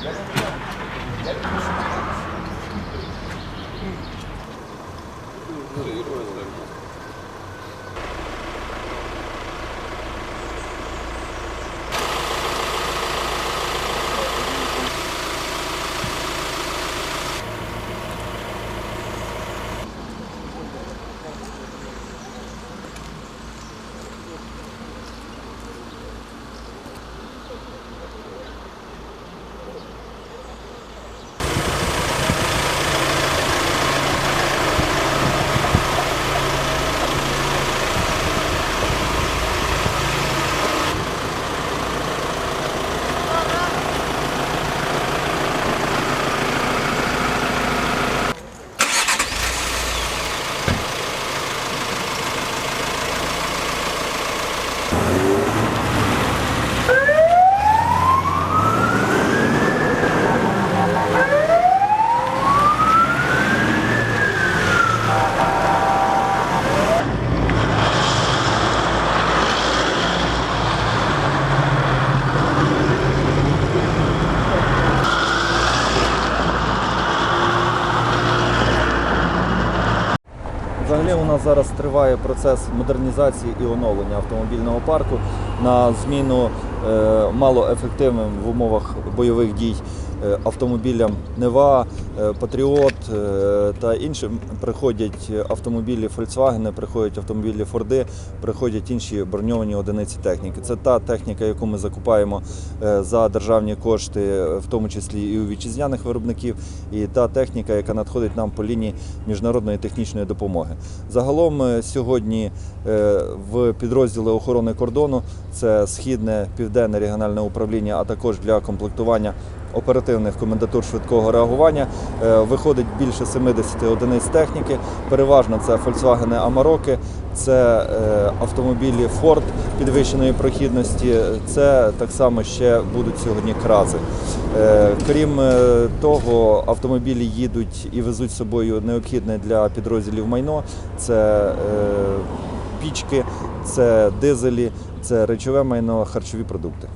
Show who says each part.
Speaker 1: 이러면 Взагалі у нас зараз триває процес модернізації і оновлення автомобільного парку на зміну е, малоефективним в умовах бойових дій автомобілям Нева, е, Патріот е, та іншим приходять автомобілі Volkswagen, приходять автомобілі Форди, приходять інші броньовані одиниці техніки. Це та техніка, яку ми закупаємо е, за державні кошти, е, в тому числі і у вітчизняних виробників, і та техніка, яка надходить нам по лінії міжнародної технічної допомоги. Загалом е, сьогодні е, в підрозділи охорони кордону це східне південне регіональне управління, а також для комплектування оперативних комендатур швидкого реагування е, виходить більше 70 одиниць техніки. Переважно це Volkswagen Amarok, це е, автомобілі Ford підвищеної прохідності. Це так само ще будуть сьогодні крази. Е, Крім того, автомобілі їдуть і везуть з собою необхідне для підрозділів майно. Це пічки, це дизелі, це речове майно, харчові продукти.